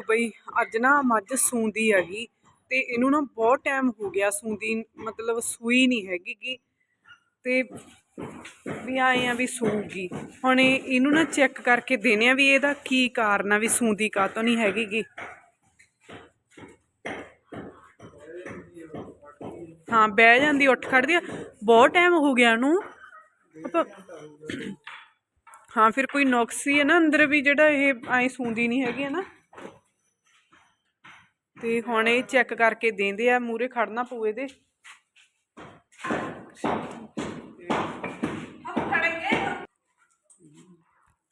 ਬਈ ਅੱਜ ਨਾ ਮੱਝ ਸੂੰਦੀ ਹੈਗੀ ਤੇ ਇਹਨੂੰ ਨਾ ਬਹੁਤ ਟਾਈਮ ਹੋ ਗਿਆ ਸੂੰਦੀ ਮਤਲਬ ਸੂਈ ਨਹੀਂ ਹੈਗੀ ਗੀ। ਤੇ ਵੀ ਆਏ ਆ ਵੀ ਸੂਗੀ ਹੁਣ ਇਹਨੂੰ ਨਾ ਚੈੱਕ ਕਰਕੇ ਦੇਣੇ ਆ ਵੀ ਇਹਦਾ ਕੀ ਕਾਰਨ ਆ ਵੀ ਸੂੰਦੀ ਕਾਤੋਂ ਨਹੀਂ ਹੈਗੀ ਗੀ। ਹਾਂ, ਬਹਿ ਜਾਂਦੀ, ਉੱਠ ਖੜਦੀ ਆ। ਬਹੁਤ ਟਾਈਮ ਹੋ ਗਿਆ ਉਹਨੂੰ ਆਪਾਂ ਹਾਂ, ਫਿਰ ਕੋਈ ਨੁਕਸ ਹੀ ਹੈ ਨਾ ਅੰਦਰ ਵੀ ਜਿਹੜਾ ਇਹ ਐ ਸੂੰਦੀ ਨਹੀਂ ਹੈਗੀ ਹੈ ਨਾ। ਤੇ ਹੁਣ ਇਹ ਚੈੱਕ ਕਰਕੇ ਦਿੰਦੇ ਆ ਮੂਰੇ ਖੜਨਾ ਪਊ ਇਹਦੇ।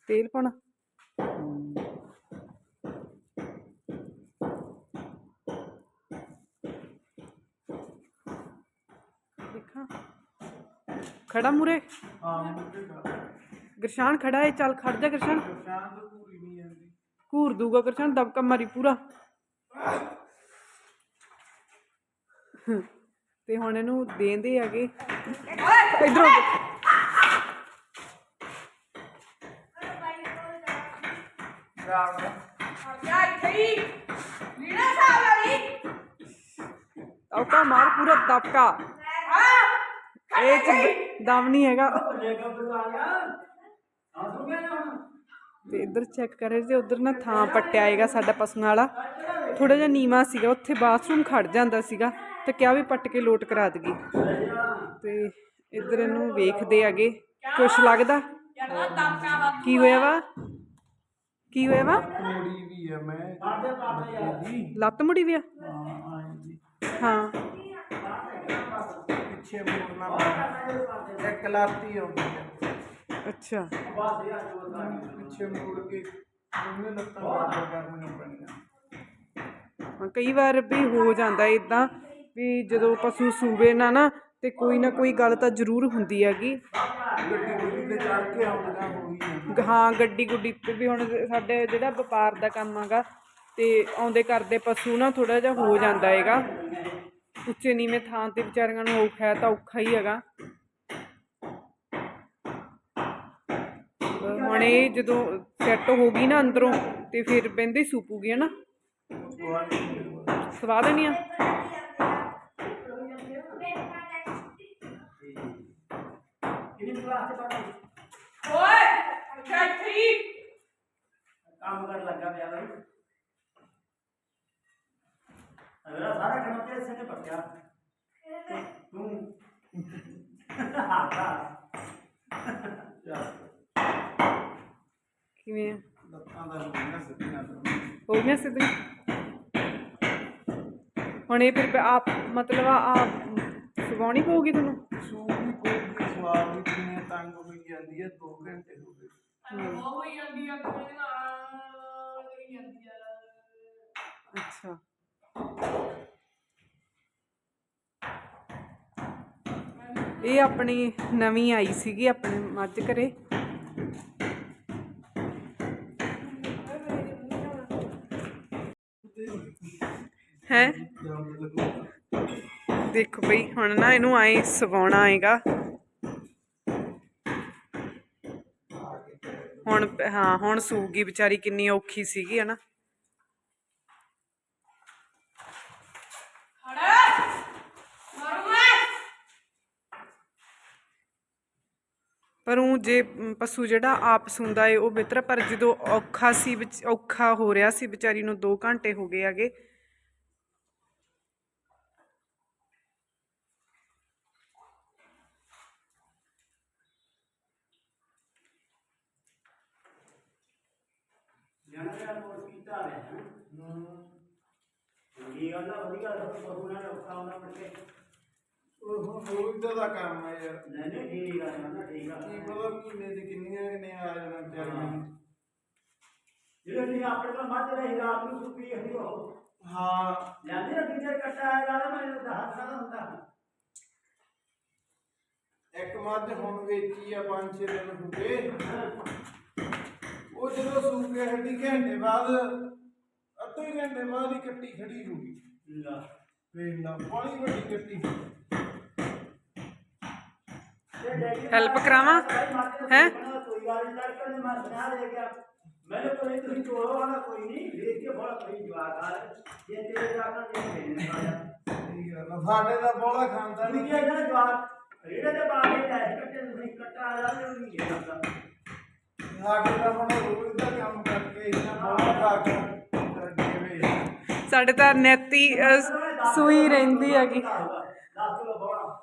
ਤੇਲ ਦੇਖਾਂ। ਖੜਾ ਮੂਰੇ ਗਰਸ਼ਾਨ ਖੜਾ ਹੈ ਚੱਲ ਖੜ ਜਾ ਗਰਸ਼ਾਨ। ਘੂਰ ਦੂਗਾ ਗਰਸ਼ਾਨ ਦਬਕਾ ਮਾਰੀ ਪੂਰਾ। ਤੇ ਹੁਣ ਇਹਨੂੰ ਦੇਂਦੇ ਹੈਗੇ। ਇਧਰੋਂ ਦਬਕਾ ਮਾਰ ਪੂਰਾ ਦਬਕਾ ਇਹ ਚ ਦਮ ਨਹੀਂ ਹੈਗਾ। ਤੇ ਇੱਧਰ ਚੈੱਕ ਕਰੇ ਤੇ ਉਧਰ ਨਾ ਥਾਂ ਪੱਟਿਆ ਆਏਗਾ ਸਾਡਾ ਪਸ਼ੂਆਂ ਵਾਲਾ। ਥੋੜਾ ਜਿਹਾ ਨੀਵਾ ਸੀਗਾ ਉੱਥੇ ਬਾਥਰੂਮ ਖੜ ਜਾਂਦਾ ਸੀਗਾ। ਤੇ ਕਿਹਾ ਵੀ ਪੱਟ ਕੇ ਲੋਟ ਕਰਾ ਦਗੀ। ਤੇ ਇੱਧਰ ਇਹਨੂੰ ਵੇਖਦੇ ਆਗੇ ਕੁਛ ਲੱਗਦਾ? ਕੀ ਹੋਇਆ ਵਾ? ਕੀ ਹੋਇਆ ਵਾ? ਮੁੜੀ ਵੀ ਹੈ ਮੈਂ ਲੱਤ ਮੁੜੀ ਵੀ ਆ? ਹਾਂ। ਪਿੱਛੇ ਮੁੜਨਾ ਪੈਂਦਾ। ਇੱਕ ਲਾਤੀ ਆਉਂਦੀ ਅੱਛਾ। ਪਿੱਛੇ ਮੁੜ ਕੇ ਦੋਵੇਂ ਲੱਤਾਂ ਪੈਣੀਆਂ। ਹਾਂ, ਕਈ ਵਾਰ ਵੀ ਹੋ ਜਾਂਦਾ ਇਦਾਂ ਵੀ ਜਦੋਂ ਪਸ਼ੂ ਸੂਵੇ ਨਾ ਨਾ ਤੇ ਕੋਈ ਨਾ ਕੋਈ ਗੱਲ ਤਾਂ ਜ਼ਰੂਰ ਹੁੰਦੀ ਹੈਗੀ। ਹਾਂ ਗੱਡੀ ਗੁੱਡੀ ਤੇ ਵੀ ਹੁਣ ਸਾਡੇ ਜਿਹੜਾ ਵਪਾਰ ਦਾ ਕੰਮ ਹੈਗਾ ਤੇ ਆਉਂਦੇ ਕਰਦੇ ਪਸ਼ੂ ਨਾ ਥੋੜਾ ਜਿਹਾ ਹੋ ਜਾਂਦਾ ਹੈਗਾ। ਉੱਚੇ ਨੀਵੇਂ ਥਾਂ ਤੇ ਵਿਚਾਰੀਆਂ ਨੂੰ ਔਖਾ ਹੈ ਤਾਂ ਔਖਾ ਹੀ ਹੈਗਾ। ਹੁਣ ਇਹ ਜਦੋਂ ਸੈੱਟ ਹੋ ਗਈ ਨਾ ਅੰਦਰੋਂ ਤੇ ਫਿਰ ਬੰਦੇ ਸੂਪੂਗੀ ਹਨਾ ਸਵਾਦ ਨਹੀਂ ਆ? ਕੰਮ ਕਰਨ ਲੱਗਾ ਪਿਆ ਬਈ ਅਗਲਾ ਸਾਰਾ ਖਣਾ ਤੇ ਇਸੇ ਨੇ ਪੱਕਿਆ। ਤੂੰ ਹਾਤਾ ਕਿਵੇਂ ਆ? ਲੱਤਾਂ ਦਾ ਹੋਈਆਂ ਸਿੱਧੀਆਂ ਤੋਂ ਹੋ ਗਿਆ ਸਿੱਧੀ? ਹੁਣ ਇਹ ਫਿਰ ਆਪ ਮਤਲਬ ਆ ਸਵਾਉਣੀ ਪਊਗੀ ਤੁਹਾਨੂੰ? ਸੂਈ ਕੋਈ ਵੀ ਸਵਾਦ ਨਹੀਂ ਕਿੰਨੇ ਤੰਗ ਹੋਈ ਜਾਂਦੀ ਹੈ 2 ਘੰਟੇ ਹੋ ਗਏ। ਅੱਛਾ। ਇਹ ਆਪਣੀ ਨਵੀਂ ਆਈ ਸੀਗੀ ਆਪਣੇ ਮੱਝ ਘਰੇ। ਹੈ? ਦੇਖੋ ਬਈ ਹੁਣ ਨਾ ਇਹਨੂੰ ਆਏ ਸਵਾਉਣਾ ਆਏਗਾ। ਹੁਣ, ਹਾਂ, ਹੁਣ ਸੂਗੀ ਵਿਚਾਰੀ ਕਿੰਨੀ ਔਖੀ ਸੀਗੀ, ਹਨਾ। ਪਰ ਉਹ ਜੇ ਪਸ਼ੂ ਜਿਹੜਾ ਆਪ ਸੁੰਦਾ ਏ, ਉਹ ਬਿਹਤਰ ਪਰ ਜਦੋਂ ਔਖਾ ਸੀ, ਔਖਾ ਹੋ ਰਿਹਾ ਸੀ ਵਿਚਾਰੀ ਨੂੰ 2 ਘੰਟੇ ਹੋ ਗਏ ਹੈਗੇ ਜਣਾ ਦਾ ਕੋਰਸ ਕੀਤਾ ਹੈ ਇਹ ਗੱਲ ਆ ਵਧੀਆ ਸਭ ਪਸ਼ੂ ਨਾਲ ਔਖਾ ਹੁੰਦਾ ਮੁੜ ਕੇ ਉਹ ਰੋਜ਼ ਦਾ ਕੰਮ ਹੈ ਯਾਰ ਨਹੀਂ ਨਹੀਂ ਠੀਕ ਆ ਜਣਾ ਠੀਕ ਆ ਕੀ ਪਤਾ ਮਹੀਨੇ ਦੀ ਕਿੰਨੀਆਂ ਨੇ ਆ ਜਾਣਾ ਵਿਚਾਰੀਆਂ ਨੂੰ। ਜਿਹੜੇ ਨਹੀਂ ਆਪਣੇ ਕੋਲ ਮੱਝ ਰਹੀ ਰਾਤ ਨੂੰ ਸੁੱਕੀ ਹੋਈ ਉਹ ਹਾਂ ਲੈਂਦੇ ਨਾ ਕਿੰਨੇ ਕੱਟਾ ਹੈ ਯਾਰ ਮੈਂ ਦਾ ਹੱਥ ਨਾਲ ਹੁੰਦਾ ਇੱਕ ਮੱਝ ਹੁਣ ਵੇਚੀ ਆ 5-6 ਦਿਨ ਹੋ ਗਏ ਉਹ ਜਦੋਂ ਸੂਕੇ ਹੱਡੀ ਘੰਟੇ ਬਾਅਦ ਅੱਧੇ ਘੰਟੇ ਬਾਅਦ ਹੀ ਕੱਟੀ ਖੜੀ ਹੋ ਗਈ। ਲਾ। ਵੇਖ ਲਾ ਬੜੀ ਵੱਡੀ ਕੱਟੀ। ਹੈਲਪ ਕਰਾਵਾਂ? ਹੈ? ਕੋਈ ਗੱਲ ਨਹੀਂ ਲੜਕਣ ਨੇ ਮਾਰ ਬਣਾ ਦੇ ਗਿਆ ਮੈਨੂੰ ਕੋਈ ਤੁਸੀਂ ਤੋੜੋ ਵਾਲਾ ਕੋਈ ਨਹੀਂ ਵੇਖ ਕੇ ਬੜਾ ਕੋਈ ਕਰ ਜੇ ਤੇਰੇ ਜਾਕਾਂ ਦੇ ਦੇਣੇ ਵਾਲਾ ਠੀਕ ਹੈ ਨਾ ਸਾਡੇ ਦਾ ਬੋਲਾ ਖਾਂਦਾ ਨਹੀਂ ਨਹੀਂ ਕਿ ਇਹਨਾਂ ਜਵਾਕ ਰੇੜੇ ਦੇ ਬਾਗੇ ਲੈ ਕੱਟੇ ਤੁਸੀਂ ਕੱਟਾ ਆ ਜਾਂਦੇ ਨਹੀਂ ਜਾਂਦਾ ਸਾਡੇ ਦਾ ਹੁਣ ਰੋਜ਼ ਦਾ ਕੰਮ ਕਰਕੇ ਇਹਨਾਂ ਬੋਲਾ ਖਾ ਕੇ ਰੱਜੇ ਵੇ। ਸਾਡੇ ਤਾਂ ਨੈਤੀ ਸੂਈ ਰਹਿੰਦੀ ਹੈਗੀ। 10 ਕਿਲੋ ਬੋਲਾ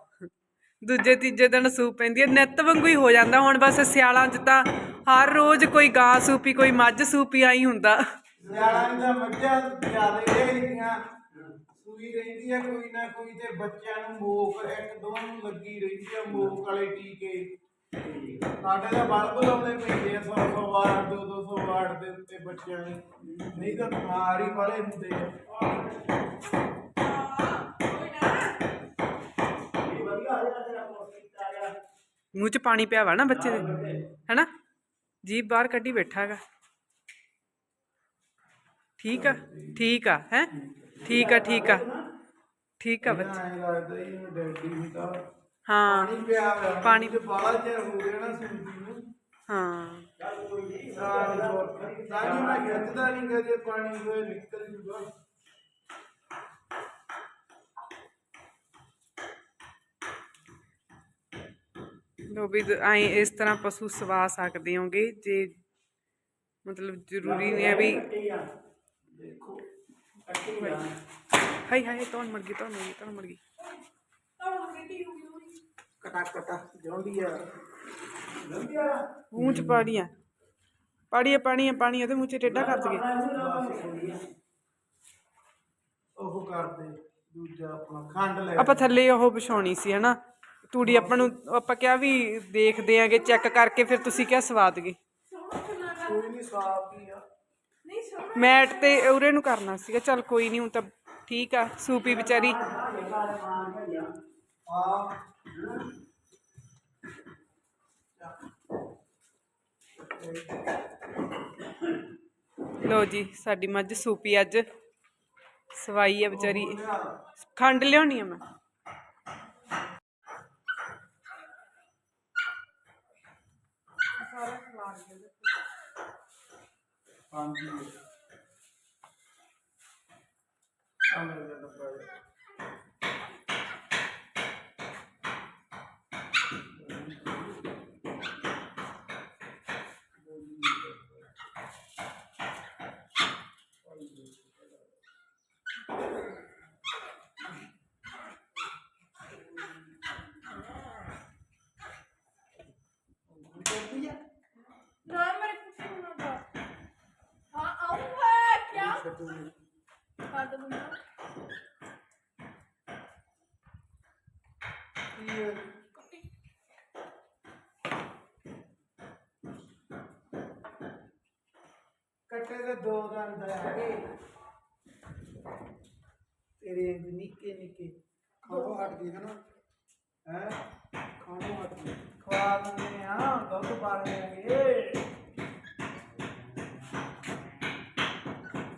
ਦੂਜੇ ਤੀਜੇ ਦਿਨ ਸੂਪ ਪੈਂਦੀ ਹੈ। ਨਿੱਤ ਵਾਂਗੂ ਹੀ ਹੋ ਜਾਂਦਾ। ਹੁਣ ਬਸ ਸਿਆਲਾਂ 'ਚ ਤਾਂ ਹਰ ਰੋਜ਼ ਕੋਈ ਗਾਂ ਸੂਪੀ ਕੋਈ ਮੱਝ ਸੂਪੀ ਆਈ ਹੁੰਦਾ। ਸਿਆਲਾਂ ਦਾ ਮੱਝਾਂ ਜ਼ਿਆਦੇ ਰਹਿੰਦੀਆਂ ਸੂਈ ਰਹਿੰਦੀ ਆ ਕੋਈ ਨਾ ਕੋਈ ਤੇ ਬੱਚਿਆਂ ਨੂੰ ਮੋਕ ਇੱਕ ਦੋ ਨੂੰ ਲੱਗੀ ਰਹਿੰਦੀ ਆ ਮੋਕ ਵਾਲੇ ਟੀਕੇ। ਸਾਡੇ ਦਾ ਬਲਬ ਲਾਉਣੇ ਪੈਂਦੇ ਆ 100 100 ਵਾਟ 2 200 ਵਾਟ ਦੇ ਉੱਤੇ ਬੱਚਿਆਂ ਨੂੰ। ਨਹੀਂ ਤਾਂ ਬਿਮਾਰ ਹੀ ਵਾਲੇ ਹੁੰਦੇ ਆ। ਮੂੰਹ 'ਚ ਪਾਣੀ ਪਿਆ ਵਾ ਨਾ ਬੱਚੇ ਦੇ ਹੈਨਾ? ਜੀਭ ਬਾਹਰ ਕੱਢੀ ਬੈਠਾ ਹੈਗਾ। ਠੀਕ ਆ ਠੀਕ ਆ ਹੈ? ਠੀਕ ਆ ਠੀਕ ਆ। ਠੀਕ ਆ ਬੱਚਾ। ਹਾਂ। ਪਾਣੀ ਪਿਆ ਹੋਇਆ ਪਾਣੀ- ਤੇ ਬਾਹਲਾ ਚਿਰ ਹੋ ਗਿਆ ਨਾ ਸੂਜੀ ਨੂੰ। ਹਾਂ। ਸਾਰੀ ਹੋਰ। ਸਾਰੀ ਮੈਂ ਖਿੱਚਦਾ ਨਹੀਂ ਕਦੇ ਪਾਣੀ ਹੋਏ ਨਿਕਲ ਜੂਗਾ। ਲੋ ਵੀ ਐ ਇਸ ਤਰ੍ਹਾਂ ਪਸ਼ੂ ਸਵਾ ਸਕਦੇ ਹੋਗੇ ਜੇ ਮਤਲਬ ਜ਼ਰੂਰੀ ਨਹੀਂ ਹੈ ਵੀ ਦੇਖੋ ਹਾਈ ਹਾਈ ਤੌਣ ਮਰ ਗਈ ਮਰ ਗਈ ਤੌਣ ਮਰ ਗਈ। ਕਟਾ ਕਟਾ ਜੋਂਦੀ ਆ। ਮੂੰਹ 'ਚ ਪਾਣੀ ਆ। ਪਾਣੀ ਆ ਪਾਣੀ ਆ ਪਾਣੀ ਆ ਤੇ ਮੂੰਹ 'ਚ ਟੇਢਾ ਕਰ ਦਗੇ ਉਹ ਕਰਦੇ ਦੂਜਾ ਆਪਣਾ ਖੰਡ ਲੈ। ਆਪਾਂ ਥੱਲੇ ਉਹ ਵਿਛਾਉਣੀ ਸੀ ਹਨਾ? ਤੂੜੀ ਆਪਾਂ ਨੂੰ ਆਪਾਂ ਕਿਹਾ ਵੀ ਦੇਖਦੇ ਆਂਗੇ ਚੈੱਕ ਕਰਕੇ ਫਿਰ ਤੁਸੀਂ ਕਿਹਾ ਸਵਾਦ ਗਏ ਕੋਈ ਨਹੀਂ ਸਾਫ਼ ਹੀ ਆ। ਮੈਟ ਤੇ ਉਰੇ ਨੂੰ ਕਰਨਾ ਸੀਗਾ ਚੱਲ ਕੋਈ ਨਹੀਂ ਹੁਣ ਤਾਂ ਠੀਕ ਆ ਸੂਪੀ ਵਿਚਾਰੀ। ਆ। ਲੋ ਜੀ, ਸਾਡੀ ਮੱਝ ਸੂਪੀ ਅੱਜ। ਸਵਾਈ ਹੈ ਵਿਚਾਰੀ। ਖੰਡ ਲਿਆਉਣੀ ਆ ਮੈਂ। ਹਾਂਜੀ। ਆ ਮੇਰਾ ਡੱਬਾ burnunu. Nerede bunlar? Yiyorum. ਕੱਟੇ ਦੇ ਦੋ ਦੰਦ ਆ ਗਏ ਤੇਰੇ ਨਿੱਕੇ ਨਿੱਕੇ ਖਾਣੋ ਹਟ ਗਏ ਨਾ ਹੈ ਖਾਣੋ ਹਟ ਗਏ ਖਵਾ ਦਿੰਦੇ ਆ ਦੁੱਧ ਪਾ ਲੈਣਗੇ